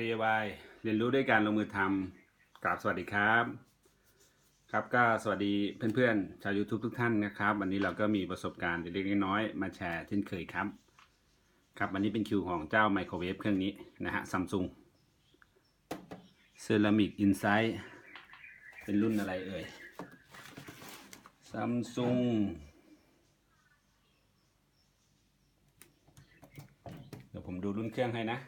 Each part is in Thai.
DIY เรียนรู้ด้วยการลงมือทำกราบสวัสดีครับ ครับก็สวัสดีเพื่อนๆ ชาว YouTube ทุกท่านนะครับ วันนี้เราก็มีประสบการณ์เล็กๆน้อยๆมาแชร์เช่นเคยครับ ครับวันนี้เป็นคิวของเจ้าไมโครเวฟเครื่องนี้นะฮะซัมซุงเซรามิกอินไซต์เป็นรุ่นอะไรเอ่ยซัมซุงเดี๋ยวผมดูรุ่นเครื่องให้นะ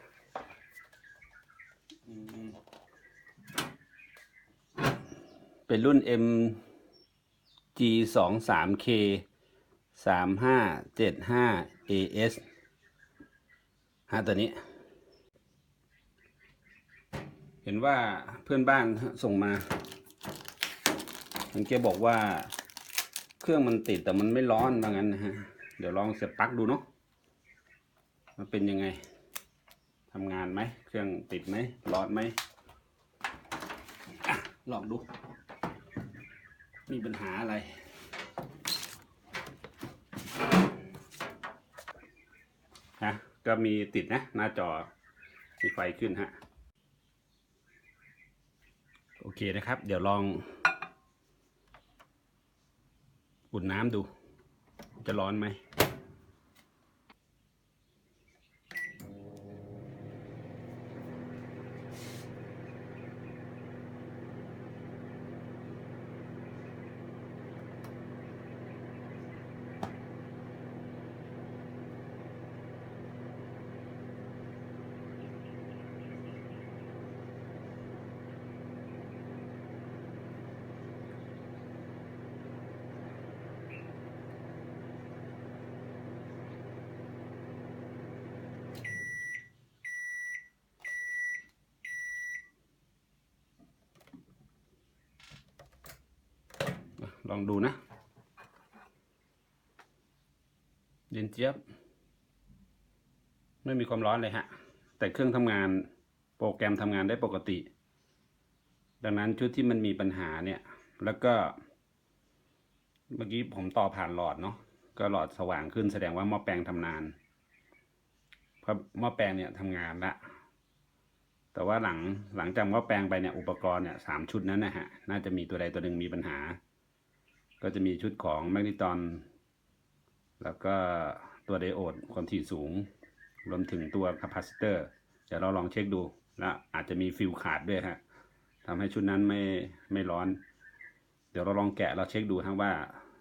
เป็นรุ่น MG 2 3 K 3 5 7 5 AS ฮะตัวนี้ เห็นว่าเพื่อนบ้านส่งมาเห็นแกบอกว่าเครื่องมันติดแต่มันไม่ร้อนว่างั้นนะฮะ เดี๋ยวลองเสียบปลั๊กดูเนาะมันเป็นยังไง ทำงานไหม เครื่องติดไหมร้อนไหมอลองดู มีปัญหาอะไร ฮะ ก็มีติดนะ หน้าจอ มีไฟขึ้นฮะ โอเคนะครับ เดี๋ยวลองอุ่นน้ำดู จะร้อนไหม ลองดูนะเย็นเจี๊ยบ ไม่มีความร้อนเลยฮะ แต่เครื่องทำงานโปรแกรมทำงานได้ปกติ ดังนั้นชุดที่มันมีปัญหาเนี่ย แล้วก็ เมื่อกี้ผมต่อผ่านหลอดเนาะก็หลอดสว่างขึ้นแสดงว่าหม้อแปลงทำนานเพราะหม้อแปลงเนี่ยทำงานละแต่ว่าหลังหลังจากหม้อแปลงไปเนี่ยอุปกรณ์เนี่ยสามชุดนั้นนะฮะน่าจะมีตัวใดตัวหนึ่งมีปัญหา ก็จะมีชุดของแมกนิตอน แล้วก็ตัวไดโอดความถี่สูง รวมถึงตัวคาปาซิเตอร์เดี๋ยวเราลองเช็คดูแล้วอาจจะมีฟิลขาดด้วยฮะทำให้ชุดนั้นไม่ไม่ร้อน เดี๋ยวเราลองแกะเราเช็คดูทั้งว่า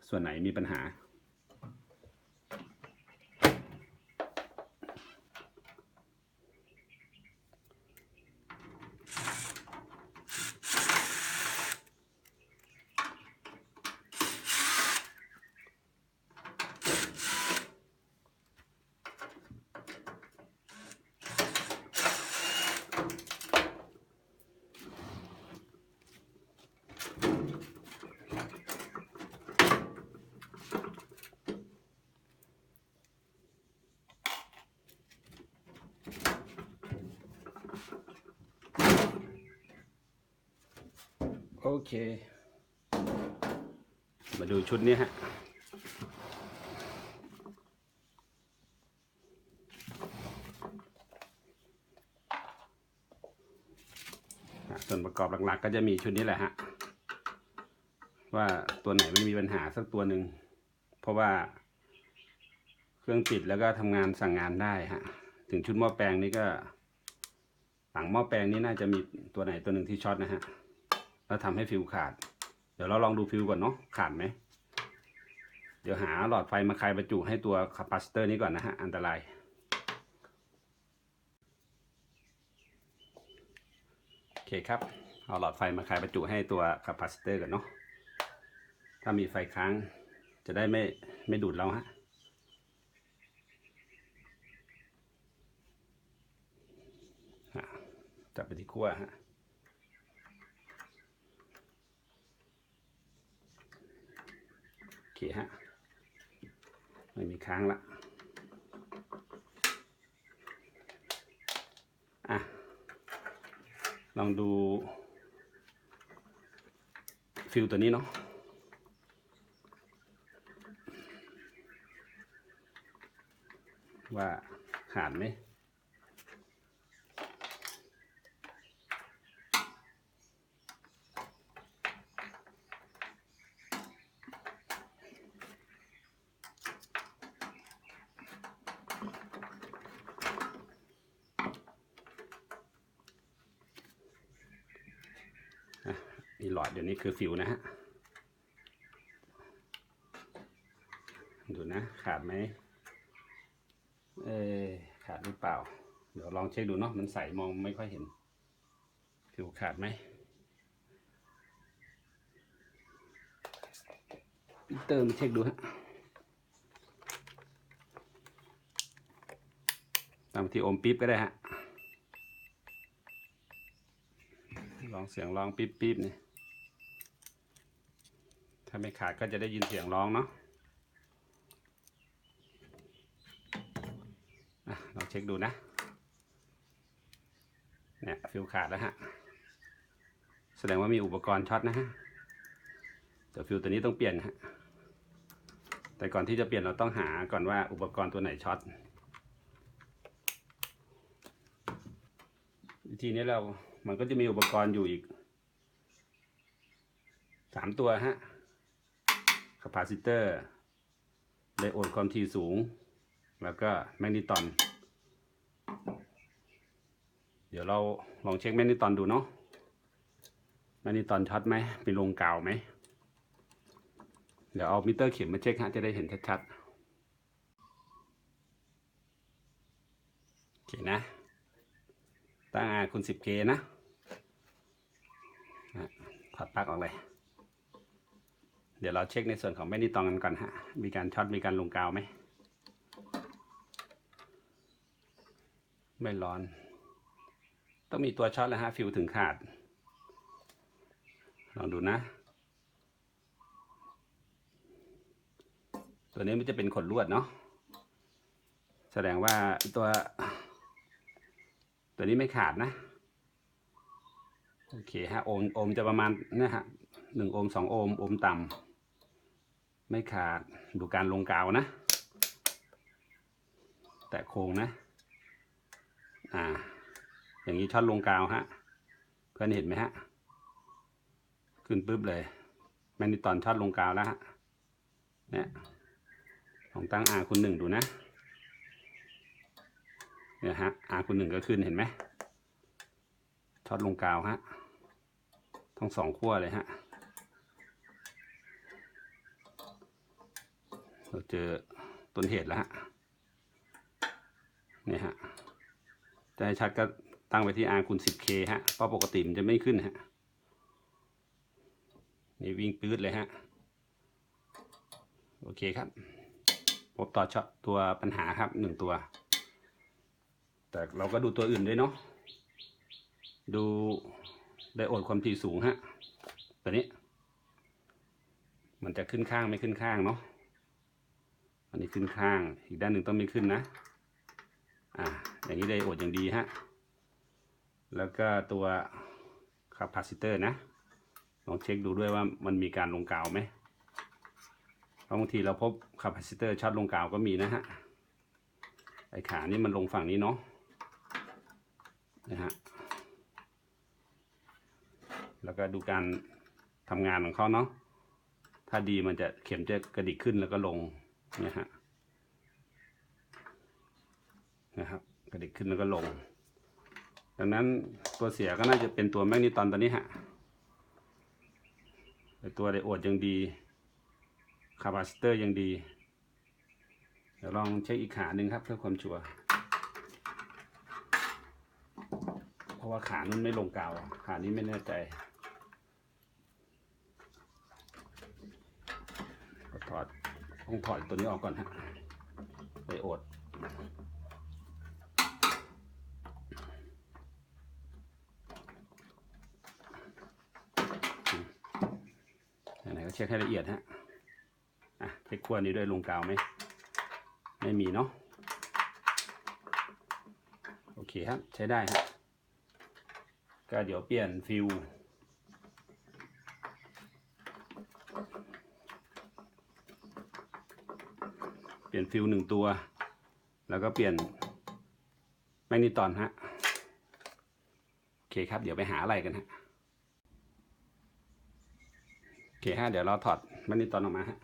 ส่วนไหนมีปัญหา โอเค มาดูชุดนี้ฮะส่วนประกอบหลักๆ ก็จะมีชุดนี้แหละฮะ ว่าตัวไหนไมันมีปัญหาสักตัวหนึ่ง เพราะว่าเครื่องติดแล้วก็ทำงานสั่งงานได้ฮะ ถึงชุดหม้อแปลงนี้ก็หลังหม้อแปลงนี้น่าจะมีตัวไหนตัวหนึ่งที่ช็อตนะฮะ แล้วทำให้ฟิวขาด เดี๋ยวเราลองดูฟิวก่อนเนาะขาดไหม เดี๋ยวหาหลอดไฟมาคลายประจุให้ตัวคาปาซิเตอร์นี้ก่อนนะฮะ อันตราย โอเคครับ เอาหลอดไฟมาคลายประจุให้ตัวคาปาซิเตอร์ก่อนเนาะ ถ้ามีไฟค้างจะได้ไม่ไม่ดูดเราฮะอะจับไปที่ขั้วฮะ โอ เคฮะ ไม่มีค้างละอะ ลองดูฟิลตัวนี้เนาะว่าขาดไหม นี่หลอดเดี๋ยวนี้ คือฟิวนะฮะ ดูนะ ขาดไหมเออขาดหรือเปล่า เดี๋ยวลองเช็คดูเนาะมันใสมองไม่ค่อยเห็น ฟิวขาดไหมเติมเช็คดูฮะตามที่โอมปิ๊บก็ได้ฮะ ลองเสียงร้องปิ๊บปิ๊บนี่ ถ้าไม่ขาดก็จะได้ยินเสียงร้องเนาะลองเช็คดูนะเนี่ยฟิวขาดแล้วฮะ แสดงว่ามีอุปกรณ์ช็อตนะฮะแต่ฟิวตัวนี้ต้องเปลี่ยนฮะ แต่ก่อนที่จะเปลี่ยนเราต้องหาก่อนว่าอุปกรณ์ตัวไหนช็อตวิธีนี้เรา มันก็จะมีอุปกรณ์อยู่อีกสามตัวฮะ คาปาซิเตอร์ไดโอดความถี่สูง แล้วก็แมกนิตอน เดี๋ยวเราลองเช็คแมกนิตอนดูเนาะแมกนิตอนช็อตไหมเป็นลงกาวไหม เดี๋ยวเอามิเตอร์เข็มมาเช็คฮะจะได้เห็นชัดๆโอเคนะ ตั้งอาคุณ 10K นะนะถอดปลั๊กออกเลย เดี๋ยวเราเช็คในส่วนของแมกนิตองกันก่อนฮะ มีการช็อตมีการลงกาวไหม ไม่ร้อน ต้องมีตัวช็อตแล้วฮะฟิวถึงขาด ลองดูนะ ตัวนี้มันจะเป็นขนลวดเนาะ แสดงว่าตัว ตัวนี้ไม่ขาดนะ โอเคฮะ โอห์มโอมจะประมาณนะฮะหนึ่งโอห์มสองโอห์มโอห์มต่ำ ไม่ขาดดูการลงกาวนะ แตะโค้งนะ อ่า อย่างนี้ช็อตลงกาวฮะ เพื่อนเห็นไหมฮะ ขึ้นปุ๊บเลยแมกนิตอนช็อตลงกาวแล้วฮะ เนี่ยลองตั้ง R คูณหนึ่งดูนะ เนี่ยฮะ R คูณหนึ่งก็ขึ้นเห็นไหมช็อตลงกาวฮะ ทั้งสองขั้วเลยฮะ เราเจอต้นเหตุแล้วฮะเนี่ยฮะจะให้ชัดก็ตั้งไปที่ R คูณ 10K ฮะ เพราะปกติมันจะไม่ขึ้นฮะ นี่วิ่งปื๊ดเลยฮะ โอเคครับ พบต่อช็อตตัวปัญหาครับหนึ่งตัว แต่เราก็ดูตัวอื่นด้วยเนาะ ดูไดโอดความถี่สูงฮะ ตัวนี้ มันจะขึ้นข้างไม่ขึ้นข้างเนาะ อันนี้ขึ้นข้าง อีกด้านหนึ่งต้องไม่ขึ้นนะ อ่า อย่างนี้ไดโอดอย่างดีฮะ แล้วก็ตัวคาปาซิเตอร์นะ ลองเช็คดูด้วยว่ามันมีการลงกาวไหมเพราะบางทีเราพบคาปาซิเตอร์ช็อตลงกาวก็มีนะฮะ ไอขานี่มันลงฝั่งนี้เนาะ นะฮะ แล้วก็ดูการทำงานของเขาเนาะ ถ้าดีมันจะเข็มจะกระดิกขึ้นแล้วก็ลง เนี่ยฮะนะครับกระดิกขึ้นแล้วก็ลง ดังนั้นตัวเสียก็น่าจะเป็นตัวแมกนิตอนตัวนี้ฮะแต่ตัวไดโอดยังดีคาปาซิเตอร์ยังดี เดี๋ยวลองเช็คอีกขาหนึ่งครับ เพื่อความชัวร์เพราะว่าขานั้นไม่ลงกาวขานี้ไม่แน่ใจก็ถอด ต้องถอดตัวนี้ออกก่อนฮะไดโอดไหนก็เช็คให้ละเอียดฮะอะเช็คขั้วนี้ด้วยลงกาวไหม ไม่มีเนาะ โอเคครับ ใช้ได้ฮะก็เดี๋ยวเปลี่ยนฟิว ลี่ยนฟิวหนึ่งตัว แล้วก็เปลี่ยนแมกนิตอนฮะ โอเคครับ เดี๋ยวไปหาอะไรกันฮะ โอเคฮะ เดี๋ยวเราถอดแมกนิตอนออกมาฮะ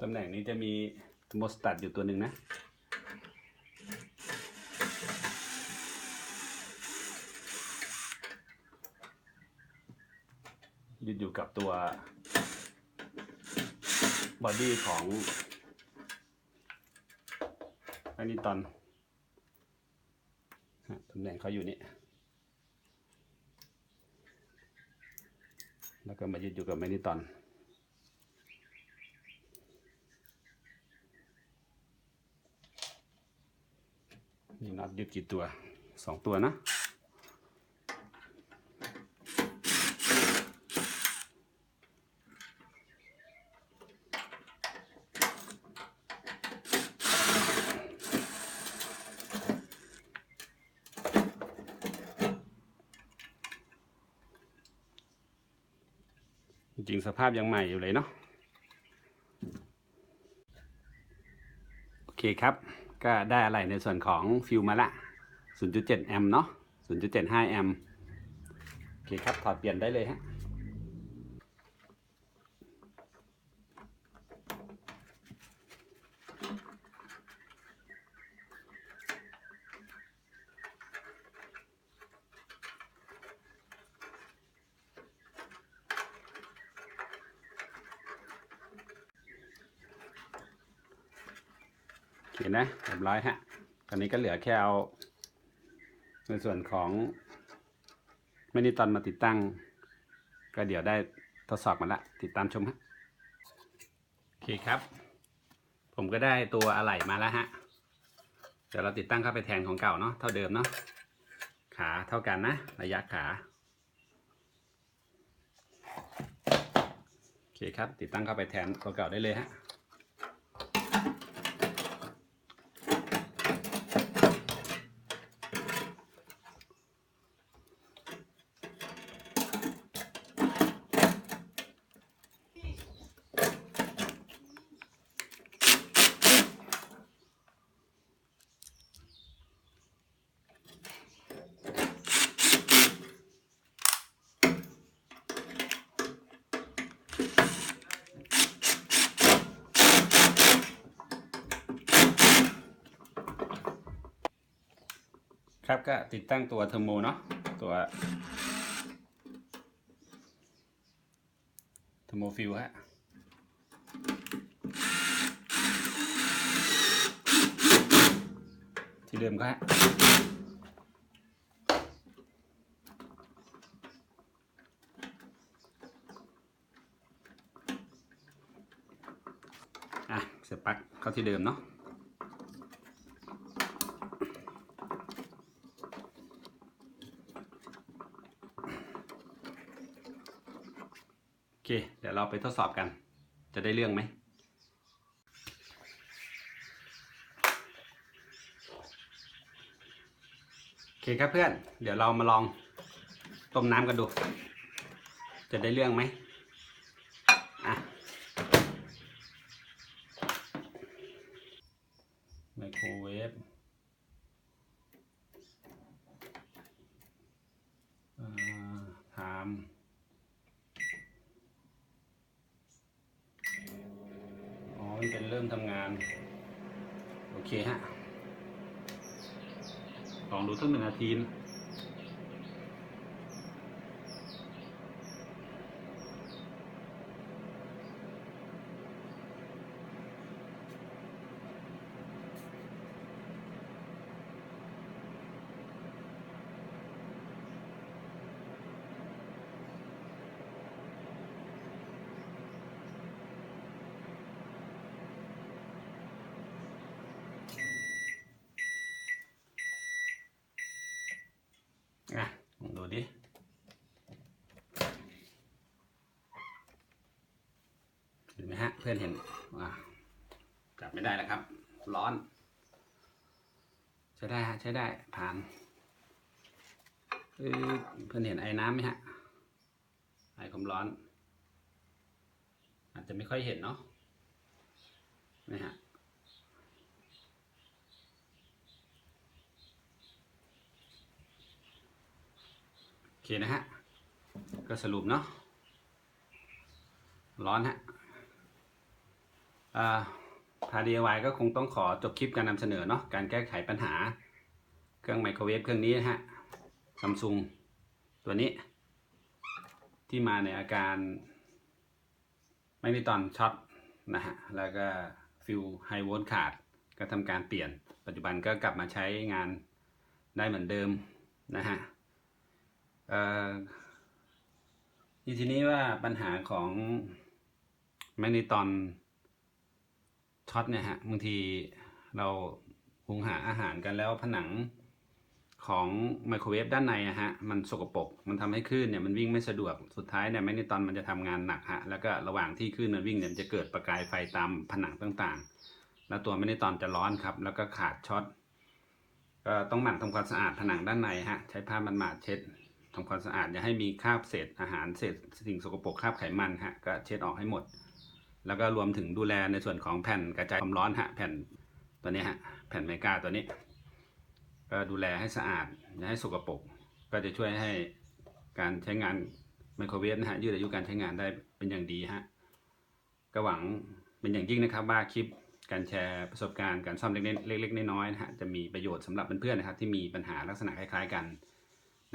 ตำแหน่งนี้จะมีโมสตัดอยู่ตัวหนึ่งนะ อยู่กับตัวบอดี้ของอันนี้ตอนฮะตำแหน่งเขาอยู่นี่แล้วก็มายึดอยู่กับแมกนิตอนนี่น็อตยึดกี่ตัวสองตัวนะ สภาพยังใหม่อยู่เลยเนาะโอเคครับ ก็ได้อะไรในส่วนของฟิวมาละ 0.7 แอมป์เนาะ0.75 แอมป์โอเคครับ ถอดเปลี่ยนได้เลยฮะ โอเคนะเรียบร้อยฮะตอนนี้ก็เหลือแค่เอาในส่วนของไม่นิตอนมาติดตั้ง ก็เดี๋ยวได้ทดสอบมาละติดตามชมฮะโอเคครับ ผมก็ได้ตัวอะไหล่มาแล้วฮะเดี๋ยวเราติดตั้งเข้าไปแทนของเก่าเนาะเท่าเดิมเนาะขาเท่ากันนะ ระยะขาโอเคครับ ติดตั้งเข้าไปแทนตัวเก่าได้เลยฮะ ครับก็ติดตั้งตัวเทอร์โมเนาะตัวเทอร์โมฟิวฮะที่เดิมก็ฮะอะเสียบปลั๊กเข้าที่เดิมเนาะ โอเค เดี๋ยวเราไป ทดสอบกัน จะได้เรื่องไหมโอเคครับเพื่อน เดี๋ยวเรามาลองต้มน้ำกันดู จะได้เรื่องไหมอะ ไมโครเวฟอ่าถาม อ๋อ มันเป็นเริ่มทำงาน โอเคฮะ ลองดูสักหนึ่งนาทีนะอะลอง ดูดิเห็นไหมฮะ เพื่อนเห็นอ่าจับไม่ได้แล้วครับ ร้อน ใช้ได้ฮะ ใช้ได้ผ่านเอ้ยเพื่อนเห็นไอ้น้ำไหมฮะ ไอ้ความร้อน อาจจะไม่ค่อยเห็นเนาะนี่ฮะ เคนะฮะ ก็สรุปเนาะ ร้อนฮะอ่าพา DIY ก็คงต้องขอจบคลิปการนำเสนอเนาะ การแก้ไขปัญหา เครื่องไมโครเวฟเครื่องนี้นะฮะซัมซุงตัวนี้ ที่มาในอาการ ไม่มีตอนช็อตนะฮะ แล้วก็ฟิวไฮโวลต์ขาด ก็ทำการเปลี่ยน ปัจจุบันก็กลับมาใช้งานได้เหมือนเดิมนะฮะ อ่ทีนี้ว่าปัญหาของแมกนีตอนช็อตเนี่ยฮะบางทีเราหุงหาอาหารกันแล้วผนังของไมโครเวฟด้านในอะฮะมันสกปรกมันทำให้คลื่นเนี่ยมันวิ่งไม่สะดวกสุดท้ายเนี่ยแมกนีตอนมันจะทำงานหนักฮะแล้วก็ระหว่างที่คลื่นมันวิ่งเนี่ยจะเกิดประกายไฟตามผนังต่างๆ แล้วตัวแมกนีตอนจะร้อนครับ แล้วก็ขาดช็อตก็ต้องหมั่นทำความสะอาดผนังด้านในฮะใช้ผ้ามันหมาดเช็ด ทำความสะอาดอย่าให้มีคราบเศษอาหารเศษสิ่งสกปรกคราบไขมันฮะก็เช็ดออกให้หมด แล้วก็รวมถึงดูแลในส่วนของแผ่นกระจายความร้อนฮะแผ่นตัวนี้ฮะแผ่นไมกาตัวนี้ ก็ดูแลให้สะอาดอย่าให้สกปรกก็จะช่วยให้การใช้งานไมโครเวฟนะฮะยืดอายุการใช้งานได้เป็นอย่างดีฮะก็หวังเป็นอย่างยิ่งนะครับว่าคลิปการแชร์ประสบการณ์การซ่อมเล็กๆเล็กๆน้อยๆนะฮะจะมีประโยชน์สำหรับเพื่อนๆนะครับที่มีปัญหาลักษณะคล้ายๆกัน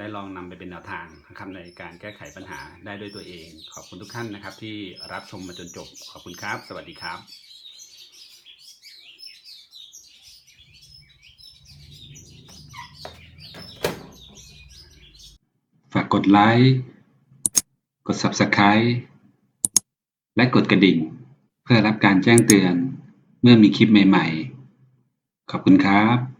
ได้ลองนำไปเป็นแนวทางนะครับในการแก้ไขปัญหาได้ด้วยตัวเอง ขอบคุณทุกท่านนะครับ ที่รับชมมาจนจบ ขอบคุณครับ สวัสดีครับฝากกดไลค์กด Subscribe และกดกระดิ่ง เพื่อรับการแจ้งเตือนเมื่อมีคลิปใหม่ ๆ ขอบคุณครับ